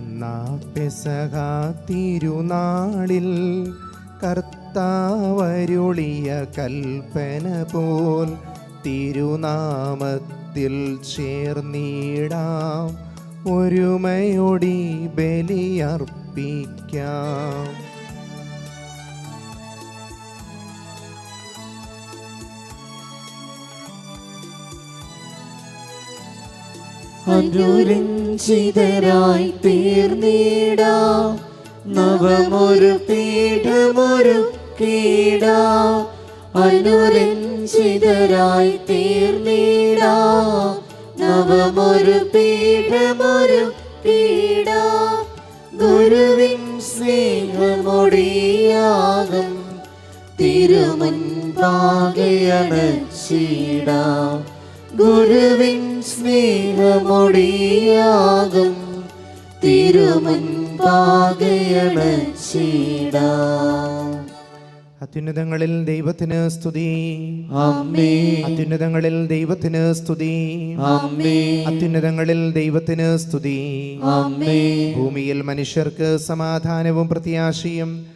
നാപ്പെസഹ തിരുനാളിൽ കർത്താവരുളിയ കൽപ്പന പോൽ തിരുനാമത്തിൽ ചേർന്നിടാം. ഒരുമയൊടി ബലിയർപ്പിക്കാം. അനുരഞ്ജിതരായി തീർന്നിടാം. നവമൊരു പീഠമൊരു കീടാ അനുരഞ്ജിതരായി തീർന്നീട. നവമൊരു പീഠമൊരു കീട ഗുരുവിൻ സ്നേഹമൊടിയാകും. തിരുമൻ തിരുമുൻപാകയണച്ചിടാം ഗുരുവിൻ സ്നേഹമൊടിയാകും. തിരുമുൻപാകയണച്ചിടാം അത്യുന്നതങ്ങളിൽ ദൈവത്തിന് സ്തുതി. അമ്മേ. അത്യുന്നതങ്ങളിൽ ദൈവത്തിന് സ്തുതി. അമ്മേ. അത്യുന്നതങ്ങളിൽ ദൈവത്തിന് സ്തുതി. അമ്മേ. ഭൂമിയിൽ മനുഷ്യർക്ക് സമാധാനവും പ്രത്യാശയും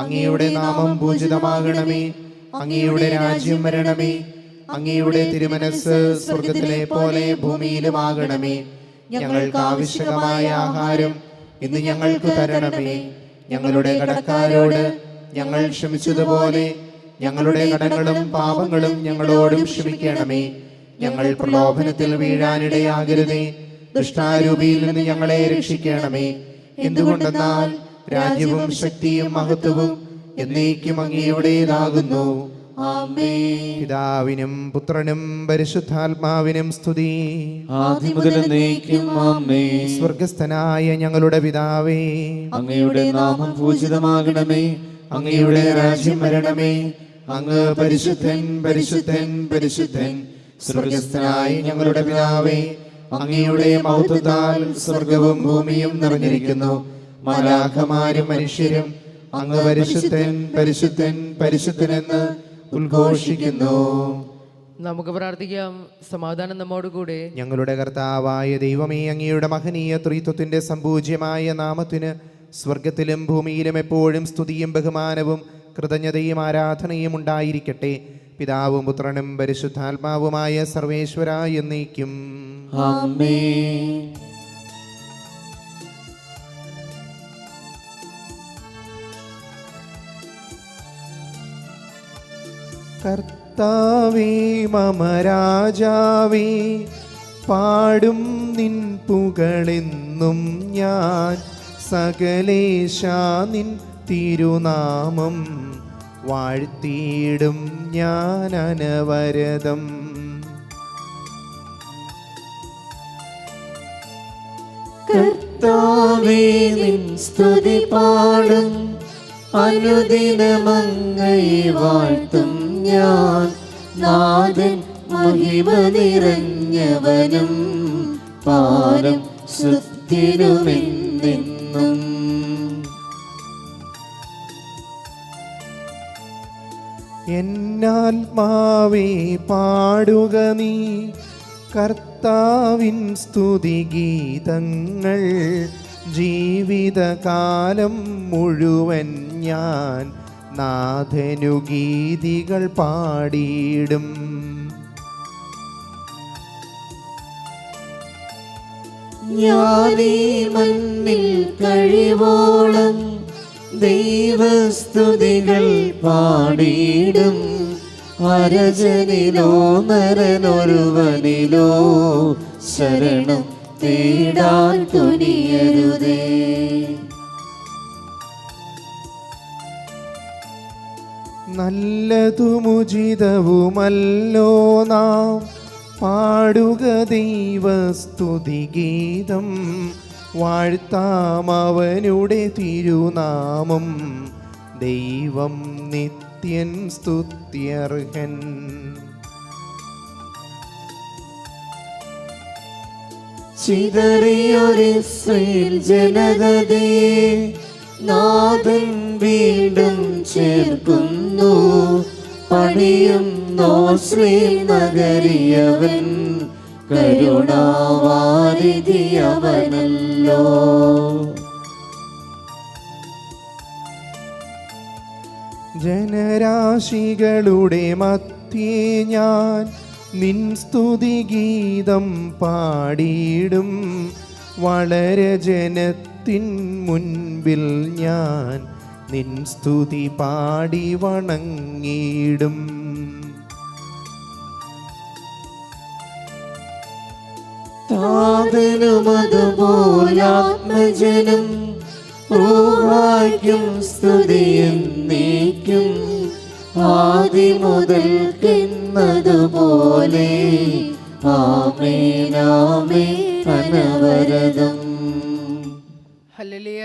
അങ്ങയുടെ നാമം പൂജിതമാകണമേ. അങ്ങയുടെ രാജ്യം വരണമേ. അങ്ങയുടെ തിരുമനസ് സ്വർഗത്തിലെ പോലെ ഭൂമിയിലുമാകണമേ. ഞങ്ങൾക്ക് ആവശ്യമായ ആഹാരം ഇന്ന് ഞങ്ങൾക്ക് തരണമേ. ഞങ്ങളുടെ കടക്കാരോട് ഞങ്ങൾ ക്ഷമിച്ചതുപോലെ ഞങ്ങളുടെ കടങ്ങളും പാപങ്ങളും ഞങ്ങളോടും ക്ഷമിക്കണമേ. ഞങ്ങൾ പ്രലോഭനത്തിൽ വീഴാനിടയാകരുതേ. ദുഷ്ടാരൂപിയിൽ നിന്ന് ഞങ്ങളെ രക്ഷിക്കണമേ. എന്തുകൊണ്ടെന്നാൽ രാജ്യവും ശക്തിയും മഹത്വവും എന്നേക്കും അങ്ങയുടേതാകുന്നു പിതാവിനും പുത്രനും പരിശുദ്ധാത്മാവിനും സ്തുതി. സ്വർഗസ്ഥനായ ഞങ്ങളുടെ പിതാവേ. അങ്ങയുടെ നാമം പൂജിതമാകണമേ. അങ്ങയുടെ രാജ്യം വരണമേ. അങ്ങ് പരിശുദ്ധൻ പരിശുദ്ധൻ പരിശുദ്ധൻ. സ്വർഗസ്ഥനായ ഞങ്ങളുടെ പിതാവേ അങ്ങയുടെ മൗത്വത്താൽ സ്വർഗവും ഭൂമിയും നിറഞ്ഞിരിക്കുന്നു. മാലാഖമാരും മനുഷ്യരും അങ്ങ് പരിശുദ്ധൻ പരിശുദ്ധൻ പരിശുദ്ധനെന്ന് ഉദ്ഘോഷിക്കുന്നു. നമുക്ക് പ്രാർത്ഥിക്കാം. സമാധാനം നമ്മോടുകൂടെ. ഞങ്ങളുടെ കർത്താവായ ദൈവമേ അങ്ങയുടെ മഹനീയ ത്രിത്വത്തിന്റെ സമ്പൂജ്യമായ നാമത്തിന് സ്വർഗത്തിലും ഭൂമിയിലും എപ്പോഴും സ്തുതിയും ബഹുമാനവും കൃതജ്ഞതയും ആരാധനയും ഉണ്ടായിരിക്കട്ടെ. പിതാവും പുത്രനും പരിശുദ്ധാത്മാവുമായ സർവേശ്വര എന്നേക്കും. ആമേ കർത്താവേ മമ രാജാവേ പാടും നിൻ പുകളെന്നും ഞാൻ. സകലേശ നിൻ തിരുനാമം വാഴ്ത്തിയിടും ഞാൻ അനവരതം. കർത്താവേ നിൻ സ്തുതി പാടും. അനുദിനമങ്ങയെ വാഴ്ത്തും. ഞാൻ നാഥൻ മഹിമ നിറഞ്ഞവനും പാരം സുത്തിനുമെന്നെന്നും എന്നാത്മാവേ പാടുക നീ കർത്താവിൻ സ്തുതി ഗീതങ്ങൾ. ജീവിതകാലം മുഴുവൻ ഞാൻ നാഥനു ഗീതികൾ പാടിയിടും മണ്ണിൽ കഴിവോളം ദൈവസ്തുതികൾ പാടിയിടും. അരജനിലോ നരനൊരുവനിലോ ശരണം തേടാൻ തുനിയരുതേ. നല്ലതുമുചിതവുമല്ലോ നാം. പാടുക ദൈവസ്തുതിഗീതം വാഴ്ത്താം അവനുടെ തിരുനാമം. ദൈവം നിത്യൻ സ്തുത്യർഹൻ. ചിതറിയൊരിസ്രയേൽ ജനതയെ നാഥൻ വീണ്ടും ചേർക്കുന്നു പണിയുന്നോ. ശ്രീ നഗരിയവൻ കരുണാവാരിധി അവനല്ലോ ജനരാശികളുടെ മധ്യേ ഞാൻ നിൻ സ്തുതി ഗീതം പാടിയിടും. വളരെ ജനത്തിൻ മുൻപിൽ ഞാൻ നിൻ സ്തുതി പാടി വണങ്ങിയിടും. താതനുമതുപോലാത്മജനം ൂഹായ്ക്കും സ്തുതിയും നീക്കും. ആദി മുതൽക്കുന്നതുപോലെ ആമേനാമേ അനവരതം ഹല്ലലിയ.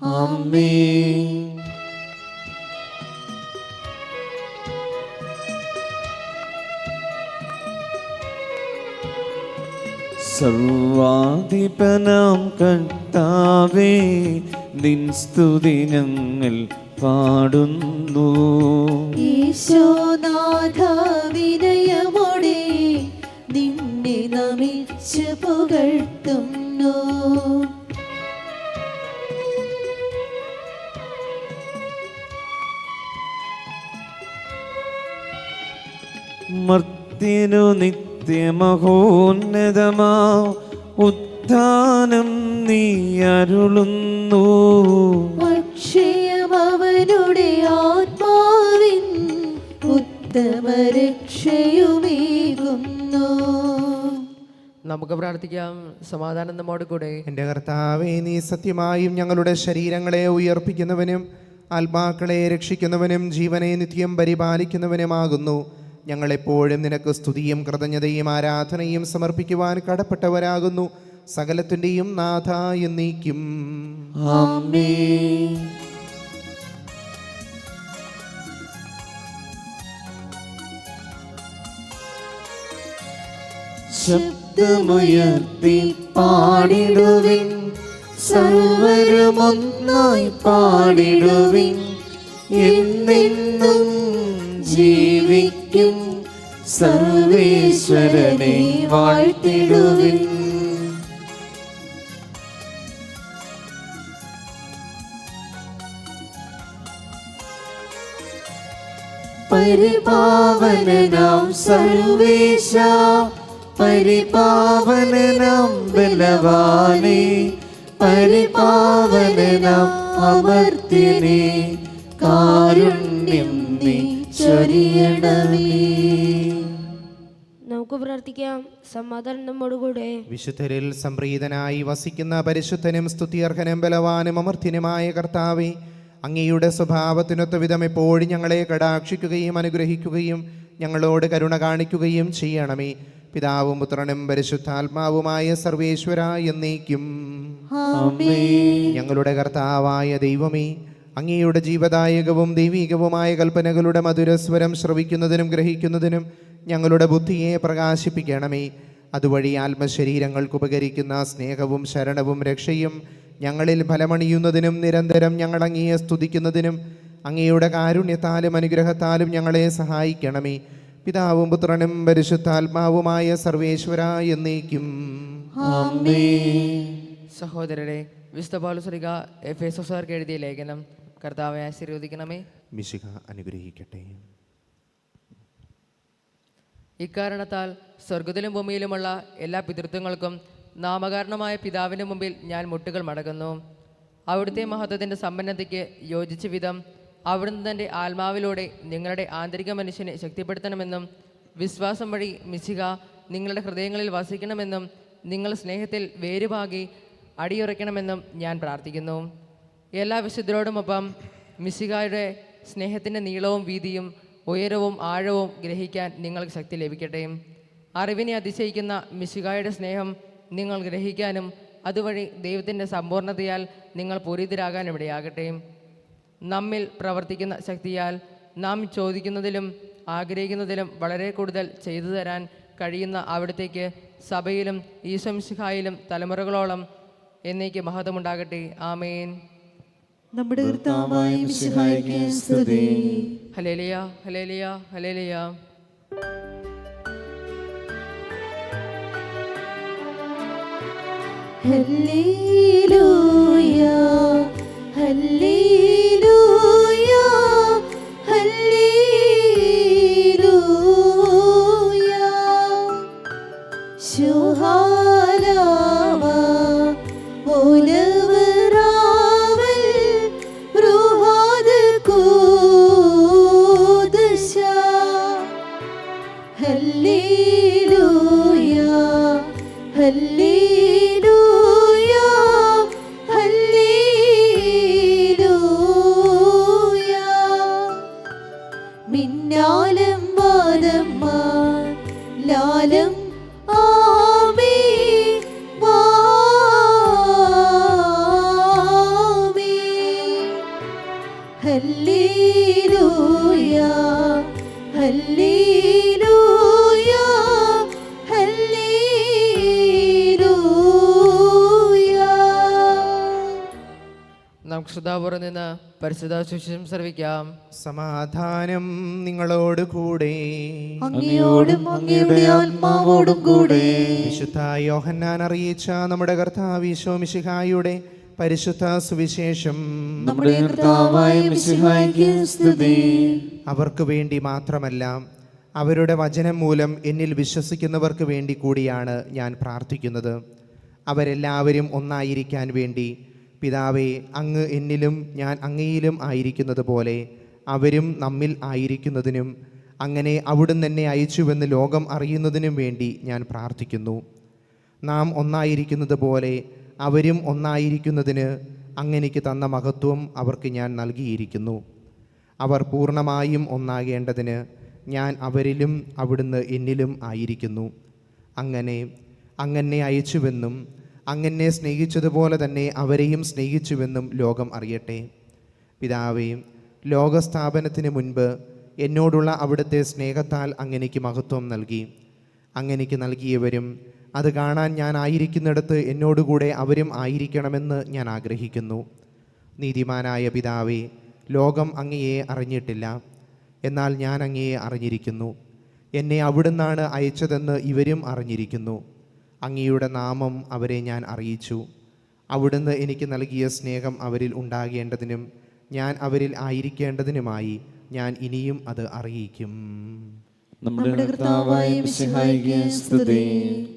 ആമേ സർവാധിപനാം കർത്താവേ നിൻ സ്തുതി ഞങ്ങൾ പാടുന്നു. ഈശോനാഥ വിനയമോടെ നിന്നെ നമിച്ച് പുകഴ്ത്തുന്നു. മർത്തിനു നിത്യമഹോന്നതമാ ഉത്ഥാനം നീ അരുളുന്നു. അക്ഷയം അവനുടെ ആത്മാവിൻ ഉത്തമ രക്ഷയുമേകുന്നു. നമുക്ക് പ്രാർത്ഥിക്കാം സമാധാനം നമ്മോട് കൂടെ. എന്റെ കർത്താവേ നീ സത്യമായും ഞങ്ങളുടെ ശരീരങ്ങളെ ഉയർപ്പിക്കുന്നവനും ആത്മാക്കളെ രക്ഷിക്കുന്നവനും ജീവനെ നിത്യം പരിപാലിക്കുന്നവനുമാകുന്നു. ഞങ്ങളെപ്പോഴും നിനക്ക് സ്തുതിയും കൃതജ്ഞതയും ആരാധനയും സമർപ്പിക്കുവാൻ കടപ്പെട്ടവരാകുന്നു. സകലത്തിന്റെയും നാഥ എന്നീക്കും. ശബ്ദമുയർത്തി പാടിടുവിൻ സർവരുമൊന്നായി പാടിടുവിൻ. എന്നെന്നും ജീവിക്കും. സർവേശ്വരനെ വാഴ്ത്തിടുവിൻ. പരിപാവനനാം സർവേശ പരിപാവനനാം ബലവാനെ പരിപാവനനാം അവർത്തിനെ കാരുണ്യം നീ ചൊരിയണമേ നമുക്ക് പ്രാർത്ഥിക്കാം. സമാധാനം നമ്മോടുകൂടെ വിശുദ്ധരിൽ സംപ്രീതനായി വസിക്കുന്ന പരിശുദ്ധനും സ്തുതിയർഹനും ബലവാനും അമർത്ഥിനുമായ കർത്താവെ അങ്ങയുടെ സ്വഭാവത്തിനൊത്ത വിധം എപ്പോഴും ഞങ്ങളെ കടാക്ഷിക്കുകയും അനുഗ്രഹിക്കുകയും ഞങ്ങളോട് കരുണ കാണിക്കുകയും ചെയ്യണമേ. പിതാവും പുത്രനും പരിശുദ്ധാത്മാവുമായ സർവേശ്വര എന്നേക്കും. ഞങ്ങളുടെ കർത്താവായ ദൈവമേ അങ്ങയുടെ ജീവദായകവും ദൈവീകവുമായ കൽപ്പനകളുടെ മധുരസ്വരം ശ്രവിക്കുന്നതിനും ഗ്രഹിക്കുന്നതിനും ഞങ്ങളുടെ ബുദ്ധിയെ പ്രകാശിപ്പിക്കണമേ. അതുവഴി ആത്മശരീരങ്ങൾക്ക് ഉപകരിക്കുന്ന സ്നേഹവും ശരണവും രക്ഷയും ഞങ്ങളിൽ ഫലമണിയുന്നതിനും നിരന്തരം ഞങ്ങൾ അങ്ങയെ സ്തുതിക്കുന്നതിനും അങ്ങയുടെ കാരുണ്യത്താലും അനുഗ്രഹത്താലും ഞങ്ങളെ സഹായിക്കണമേ. പിതാവും പുത്രനും പരിശുദ്ധാത്മാവുമായ സർവേശ്വര എന്നേക്കും. സഹോദരരെ വിശുദ്ധ പൗലുസ്ലിക എഫ് എഴുതിയ ലേഖനം കർത്താവെ ആശീർവദിക്കണമേ. മിശിഹ അനുഗ്രഹിക്കട്ടെ. ഇക്കാരണത്താൽ സ്വർഗത്തിലും ഭൂമിയിലുമുള്ള എല്ലാ പിതൃത്വങ്ങൾക്കും നാമകാരണമായ പിതാവിന്റെ മുമ്പിൽ ഞാൻ മുട്ടുകൾ മടങ്ങുന്നു. അവിടുത്തെ മഹത്വത്തിന്റെ സമ്പന്നതയ്ക്ക് യോജിച്ച വിധം അവിടുന്ന് തന്റെ ആത്മാവിലൂടെ നിങ്ങളുടെ ആന്തരിക മനുഷ്യനെ ശക്തിപ്പെടുത്തണമെന്നും വിശ്വാസം വഴി മിശിക നിങ്ങളുടെ ഹൃദയങ്ങളിൽ വസിക്കണമെന്നും നിങ്ങൾ സ്നേഹത്തിൽ വേരുപാകി അടിയുറയ്ക്കണമെന്നും ഞാൻ പ്രാർത്ഥിക്കുന്നു. എല്ലാ വിശുദ്ധരോടുമൊപ്പം മിശികായുടെ സ്നേഹത്തിന്റെ നീളവും വീതിയും ഉയരവും ആഴവും ഗ്രഹിക്കാൻ നിങ്ങൾക്ക് ശക്തി ലഭിക്കട്ടെ. അറിവിനെ അതിശയിക്കുന്ന മിശികായുടെ സ്നേഹം നിങ്ങൾ ഗ്രഹിക്കാനും അതുവഴി ദൈവത്തിന്റെ സമ്പൂർണതയാൽ നിങ്ങൾ പൂരിതരാകാൻ ഇവിടെയാകട്ടെ നമ്മിൽ പ്രവർത്തിക്കുന്ന ശക്തിയാൽ നാം ചോദിക്കുന്നതിലും ആഗ്രഹിക്കുന്നതിലും വളരെ കൂടുതൽ ചെയ്തു തരാൻ കഴിയുന്ന അവിടത്തേക്ക് സഭയിലും ഈശംസിഹായിലും തലമുറകളോളം എന്നേക്ക് മഹത്വമുണ്ടാകട്ടെ. ആമേൻ. നമ്മുടെ കർത്താവായ മിശിഹായിക്ക് സ്തുതി. ഹല്ലേലൂയ ഹലേലിയ ഹലേലിയ ഹല്ലേലൂയ. ഹല്ലേലൂയ ഹല്ലേലൂയ. നമുക്ക് ശ്രദ്ധാപൂർവം നിന്ന് പരിശുദ്ധ സുശേഷം ശ്രവിക്കാം. സമാധാനം നിങ്ങളോട് കൂടെ. അങ്ങയോടും അങ്ങയുടെ ആത്മാവോടും കൂടെ. വിശുദ്ധ യോഹന്നാൻ അറിയിച്ച നമ്മുടെ കർത്താവ് ഈശോമിശിഹായുടെ പരിശുദ്ധ സുവിശേഷം. നമ്മുടെ കർത്താവായ മിശിഹായിക്ക് സ്തുതി. അവർക്ക് വേണ്ടി മാത്രമല്ല അവരുടെ വചനം മൂലം എന്നിൽ വിശ്വസിക്കുന്നവർക്ക് വേണ്ടി കൂടിയാണ് ഞാൻ പ്രാർത്ഥിക്കുന്നത്. അവരെല്ലാവരും ഒന്നായിരിക്കാൻ വേണ്ടി പിതാവേ അങ്ങ് എന്നിലും ഞാൻ അങ്ങയിലും ആയിരിക്കുന്നത് പോലെ അവരും നമ്മിൽ ആയിരിക്കുന്നതിനും അങ്ങനെ അവിടുന്ന് എന്നെ അയച്ചുവെന്ന് ലോകം അറിയുന്നതിനും വേണ്ടി ഞാൻ പ്രാർത്ഥിക്കുന്നു. നാം ഒന്നായിരിക്കുന്നത് പോലെ അവരും ഒന്നായിരിക്കുന്നതിന് അങ്ങനെക്ക് തന്ന മഹത്വം അവർക്ക് ഞാൻ നൽകിയിരിക്കുന്നു. അവർ പൂർണമായും ഒന്നാകേണ്ടതിന് ഞാൻ അവരിലും അവിടുന്ന് എന്നിലും ആയിരിക്കുന്നു. അങ്ങനെ അങ്ങനെ അയച്ചുവെന്നും അങ്ങനെ സ്നേഹിച്ചതുപോലെ തന്നെ അവരെയും സ്നേഹിച്ചുവെന്നും ലോകം അറിയട്ടെ. പിതാവേയും ലോകസ്ഥാപനത്തിന് മുൻപ് എന്നോടുള്ള അവിടുത്തെ സ്നേഹത്താൽ അങ്ങനെക്ക് മഹത്വം നൽകി. അങ്ങനെക്ക് നൽകിയവരും അത് കാണാൻ ഞാൻ ആയിരിക്കുന്നിടത്ത് എന്നോടുകൂടെ അവരും ആയിരിക്കണമെന്ന് ഞാൻ ആഗ്രഹിക്കുന്നു. നീതിമാനായ പിതാവേ ലോകം അങ്ങയെ അറിഞ്ഞിട്ടില്ല. എന്നാൽ ഞാൻ അങ്ങയെ അറിഞ്ഞിരിക്കുന്നു. എന്നെ അവിടുന്നാണ് അയച്ചതെന്ന് ഇവരും അറിഞ്ഞിരിക്കുന്നു. അങ്ങയുടെ നാമം അവരെ ഞാൻ അറിയിച്ചു. അവിടുന്ന് എനിക്ക് നൽകിയ സ്നേഹം അവരിൽ ഉണ്ടാകേണ്ടതിനും ഞാൻ അവരിൽ ആയിരിക്കേണ്ടതിനുമായി ഞാൻ ഇനിയും അത് അറിയിക്കും. നമ്മുടെ കർത്താവായ മിശിഹായിക്ക് സ്തുതി.